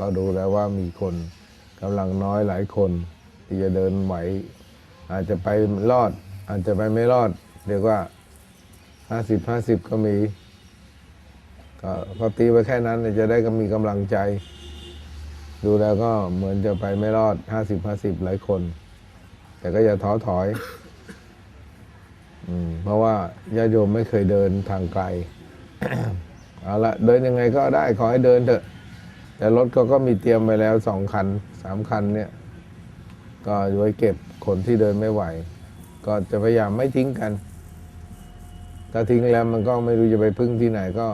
ก็ดูแล้วว่ามีคนกำลังน้อยหลายคนที่จะเดินไหว อาจจะไปรอด อาจจะไปไม่รอด เรียกว่าห้าสิบห้าสิบก็มี ก็ก็ตีไว้แค่นั้นจะได้ก็มีกำลังใจ ดูแล้วก็เหมือนจะไปไม่รอดห้าสิบห้าสิบหลายคน แต่ก็อย่าท้อถอยอเพราะว่าญาติโยมไม่เคยเดินทางไกล เอาละเดินยังไงก็ได้ขอให้เดินเถอะ แต่รถก็ก็มีเตรียมไปแล้วสองคันสามคันเนี่ย ก็ไว้เก็บคนที่เดินไม่ไหว ก็จะพยายามไม่ทิ้งกัน ถ้าทิ้งแล้วมันก็ไม่รู้จะไปพึ่งที่ไหนก็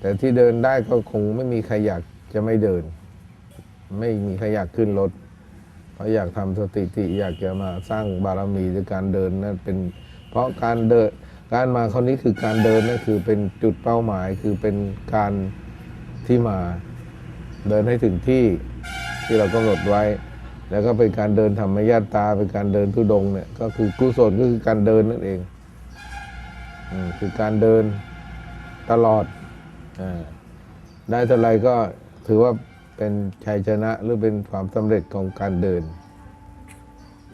แต่ที่เดินได้ก็คงไม่มีใครอยากจะไม่เดิน ไม่มีใครอยากขึ้นรถเพราะอยากทำสถิติอยากจะมาสร้างบารมีด้วยการเดินนั่นเป็น เพราะการเดินการมาคราวนี้คือการเดินนั่นคือเป็นจุดเป้าหมายคือเป็นการที่มา เดินให้ถึงที่ที่เรากำหนดไว้ แล้วก็เป็นการเดินธรรมญาตา เป็นการเดินทุดงเนี่ยก็คือกุศลก็คือการเดินนั่นเองอืมคือการเดินตลอดอาได้เท่าไรก็ถือว่าเป็นชัยชนะหรือเป็นความสำเร็จของการเดิน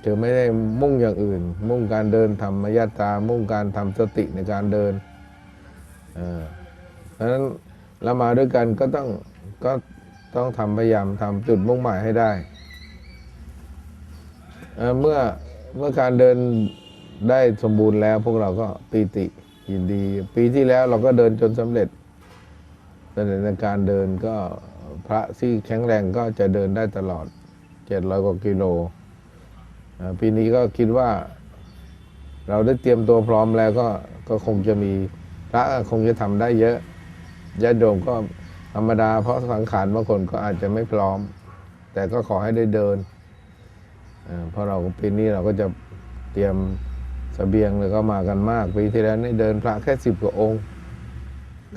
เธอไม่ได้มุ่งอย่างอื่น มุ่งการเดินธรรมญาตา มุ่งการทำสติในการเดินอ่าเพราะฉะนั้นเรามาด้วยกันก็ต้องก็ ต้องทำพยายามทำจุดมุ่งหมายให้ได้เเมื่อเมื่อการเดินได้สมบูรณ์แล้ว พวกเราก็ปีติยินดี ปีที่แล้วเราก็เดินจนสำเร็จแต่ในการเดินก็พระที่แข็งแรงก็จะเดินได้ตลอดเจ็ดร้อยกว่ากิโล ปีนี้ก็คิดว่าเราได้เตรียมตัวพร้อมแล้วก็ก็คงจะมีพระคงจะทำได้เยอะญาติโยมก็ ธรรมดาเพราะสังขารบางคนก็อาจจะไม่พร้อม แต่ก็ขอให้ได้เดินเอ่อเพราะเราปีนี้เราก็จะเตรียมเสบียงเลยก็มากันมากปีที่แล้วนี่เดินพระแค่สิบกว่าองค์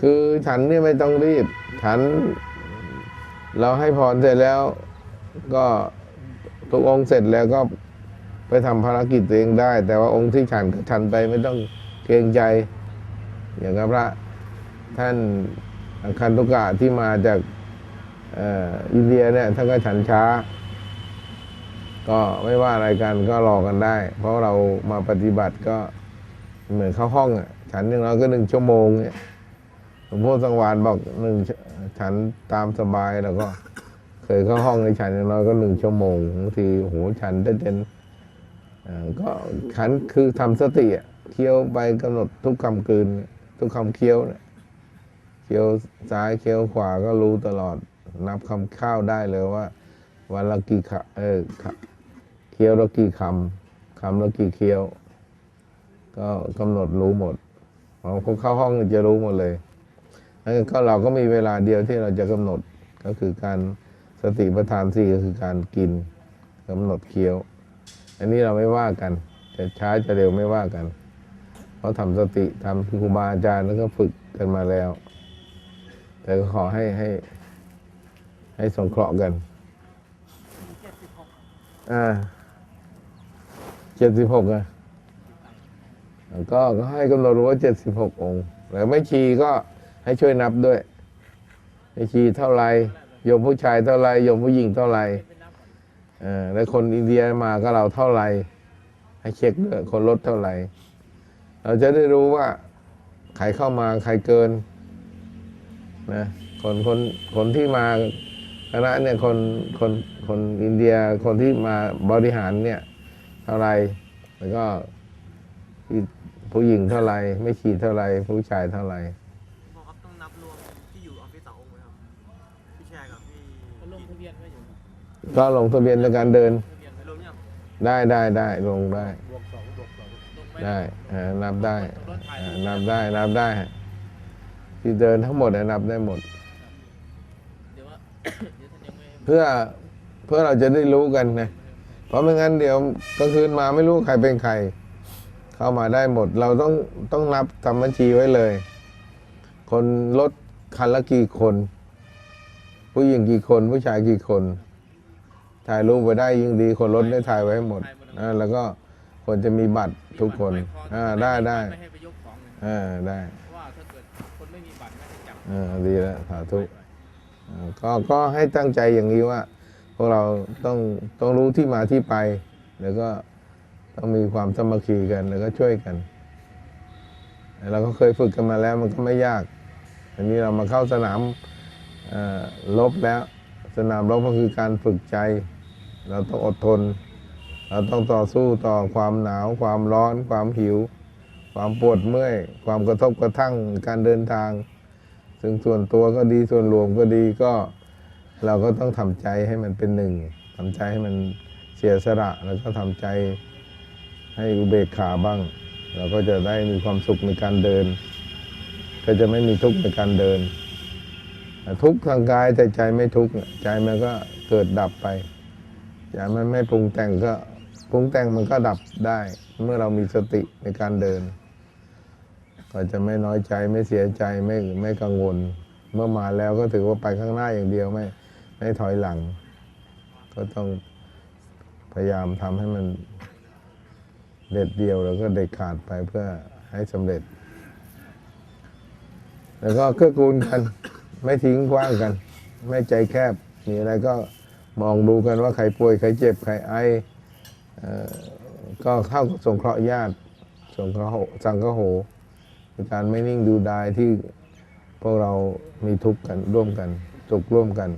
คือฉันเนี่ยไม่ต้องรีบ ฉันเราให้พรเสร็จแล้ว ก็ทุกองค์เสร็จแล้วก็ไปทำภารกิจตัวเองได้ แต่ว่าองค์ที่ฉันก็ฉันไปไม่ต้องเกรงใจ อย่างกับพระท่าน คันตุกะที่มาจากอ,อ,อินเดียเนี่ยท่านก็ฉันช้า ก็ไม่ว่าอะไรกันก็รอกันได้ เพราะเรามาปฏิบัติก็เหมือนเข้าห้องอะฉันอย่งน้อยก็หนึ่งชั่วโมงเนี่ยหลวงพ่อสังวานบอกหนึ่งฉันตามสบายแล้วก็ เคยเข้าห้องในฉันอย่างน้อยก็หนึ่งชั่วโมงบางทีโหฉันได้เป็นก็ขันคือทำสติอะเคี้ยวไปกำหนดทุกคำกลืน ทุกคำเคี้ยวเนี่ย คี้ยวซ้ายเคี้ยวขวาก็รู้ตลอด นับคำข้าวได้เลยว่า วันละกี่คเออเคี้ยวละกี่คำคำละกี่เคี้ยว ก็กำหนดรู้หมดพอคนเข้าห้องจะรู้หมดเลยแล้วก็เราก็มีเวลาเดียวที่เราจะกำหนดก็คือการสติปัฏฐานสี่ก็คือการกินกำหนดเคี้ยว อันนี้เราไม่ว่ากัน จะช้าจะเร็วไม่ว่ากัน เพราะทำสติทำครูบาอาจารย์แล้วก็ฝึกกันมาแล้ว แต่ก็ขอให้ให้ ให้สงเคราะห์กันอ่าเจ็ดสิบหกอะก็ก็ให้กำหนดรู้ว่าเจ็ดสิบหกองค์แล้วไม่ชีก็ให้ช่วยนับด้วยไม่ชีเท่าไรโยมผู้ชายเท่าไรโยมผู้หญิงเท่าไรเออแล้วคนอินเดียมาก็เราเท่าไรให้เช็คด้วยคนลดเท่าไหร่เราจะได้รู้ว่าใครเข้ามาใครเกิน นะคนคนคนที่มาคณะเนี่ยคนคนคนอินเดียคนที่มาบริหารเนี่ยเท่าไหร่แล้วก็ผู้หญิงเท่าไหร่ไม่ขีดเท่าไหร่ผู้ชายเท่าไหร่พอครับต้องนับรวมที่อยู่ออฟฟิศสององค์ไหมครับพี่แชร์กับพี่เขาลงทะเบียนไว้อยู่ก็ลงทะเบียนในการเดินทะเบียนไปรวมยังได้ได้ได้ลงได้บวกสองบวกสองลงไปได้อ่านับได้รถไถอ่านับได้นับได้ ที่เดินทั้งหมดอะนับได้หมดเดี๋ยวว่าเดี๋ยวท่านยังไม่เพื่อเพื่อเราจะได้รู้กันนะเพราะไม่งั้นเดี๋ยวกลางคืนมาไม่รู้ใครเป็นใคร เข้ามาได้หมด เราต้องต้องนับทำบัญชีไว้เลย คนรถคันละกี่คน ผู้หญิงกี่คน ผู้ชายกี่คน ถ่ายรูปไว้ได้ยิ่งดี คนรถได้ถ่ายไว้ให้หมดอ่าแล้วก็คนจะมีบัตรทุกคนอ่าได้ได้ไม่ให้ไปยกของเลยอ่าได้ คนไม่มีบัตรไม่ให้จับอ่าดีแล้วสาธุไว้อ่าก็ก็ให้ตั้งใจอย่างนี้ว่า พวกเราต้องต้องรู้ที่มาที่ไป แล้วก็ต้องมีความสามัคคีกันแล้วก็ช่วยกันเราก็เคยฝึกกันมาแล้วมันก็ไม่ยากอันนี้เรามาเข้าสนามเอ่อรบแล้ว สนามรบก็คือการฝึกใจ เราต้องอดทน เราต้องต่อสู้ต่อความหนาว ความร้อน ความหิว ความปวดเมื่อย ความกระทบกระทั่งการเดินทาง ซึ่งส่วนตัวก็ดีส่วนรวมก็ดีก็ เราก็ต้องทำใจให้มันเป็นหนึ่งทำใจให้มันเสียสละแล้วก็ทำใจให้อุเบกขาบ้าง เราก็จะได้มีความสุขในการเดิน ก็จะไม่มีทุกข์ในการเดิน ทุกข์ทางกายแต่ใจไม่ทุกข์ใจมันก็เกิดดับไปใจมันไม่ปรุงแต่งก็ปรุงแต่งมันก็ดับได้เมื่อเรามีสติในการเดิน ก็จะไม่น้อยใจไม่เสียใจไม่ไม่กังวล เมื่อมาแล้วก็ถือว่าไปข้างหน้าอย่างเดียวไม่ไม่ถอยหลัง ก็ต้องพยายามทำให้มันเด็ดเดียวแล้วก็เด็ดขาดไปเพื่อให้สำเร็จ แล้วก็เกื้อกูลกัน ไม่ทิ้งกว้างกัน ไม่ใจแคบ มีอะไรก็มองดูกันว่าใครป่วยใครเจ็บใครไอเอ่อก็เข้าสงเคราะห์ญาติสงเคราะห์สังฆโห เป็นการไม่นิ่งดูดายที่พวกเรามีทุกข์กันร่วมกันสุขร่วมกัน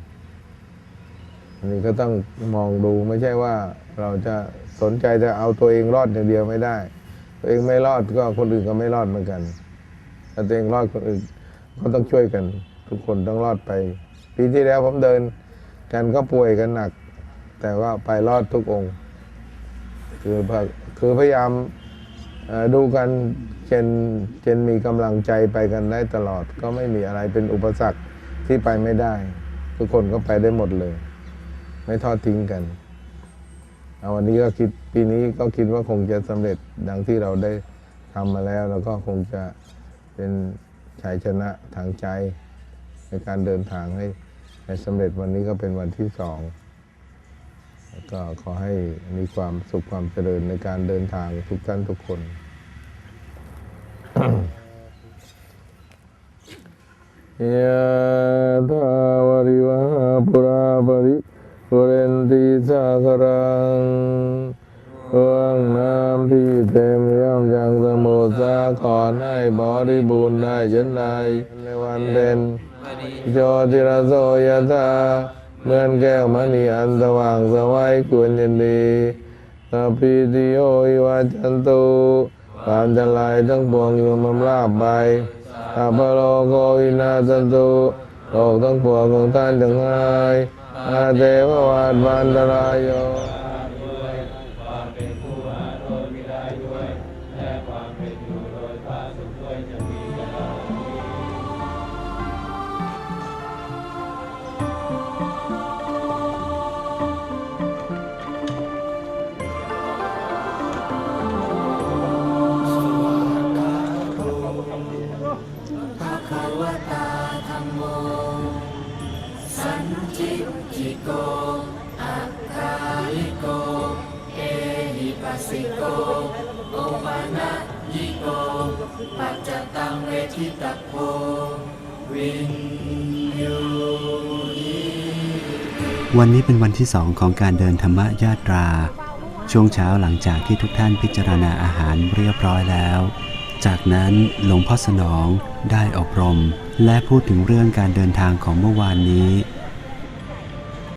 อันนี้ก็ต้องมองดูไม่ใช่ว่าเราจะสนใจจะเอาตัวเองรอดอย่างเดียวไม่ได้ ตัวเองไม่รอดก็คนอื่นก็ไม่รอดเหมือนกันถ้าตัวเองรอดคนอื่นก็ต้องช่วยกัน ทุกคนต้องรอดไป ปีที่แล้วผมเดินกันก็ป่วยกันหนัก แต่ว่าไปรอดทุกองค์ คือพะคือพยายาม ดูกันเจนเจนมีกำลังใจไปกันได้ตลอด ก็ไม่มีอะไรเป็นอุปสรรคที่ไปไม่ได้ ทุกคนก็ไปได้หมดเลย ไม่ทอดทิ้งกันเอาวันนี้ก็คิดปีนี้ก็คิดว่าคงจะสำเร็จดังที่เราได้ทำมาแล้ว แล้วก็คงจะเป็นชัยชนะทางใจ ในการเดินทางให้สำเร็จวันนี้ก็เป็นวันที่สอง ก็ขอให้มีความสุขความเจริญในการเดินทางทุกท่านทุกคน ยะถาวริวหาปุราปริปุเรนติสาคารังว่างน้ำที่เต็มย่อมยังสมุทรสาขอนให้บริบูรณ์ได้เช่นใดในวันเพ็ญโยติระโสยธา เหมือนแก้วมณีอันสว่างสวัยควรยินดีสัพพิติโยวิวาจันตุความจะลายทั้งปวงอยู่มำราบไปอาภโลโกวินาศตุโลกทั้งปวงของท่านทั้งหลายอาเทววาดวันตรายโย วันนี้เป็นวันที่สองของการเดินธรรมยาตรา ช่วงเช้าหลังจากที่ทุกท่านพิจารณาอาหารเรียบร้อยแล้ว จากนั้นหลวงพ่อสนองได้อบรม และพูดถึงเรื่องการเดินทางของเมื่อวานนี้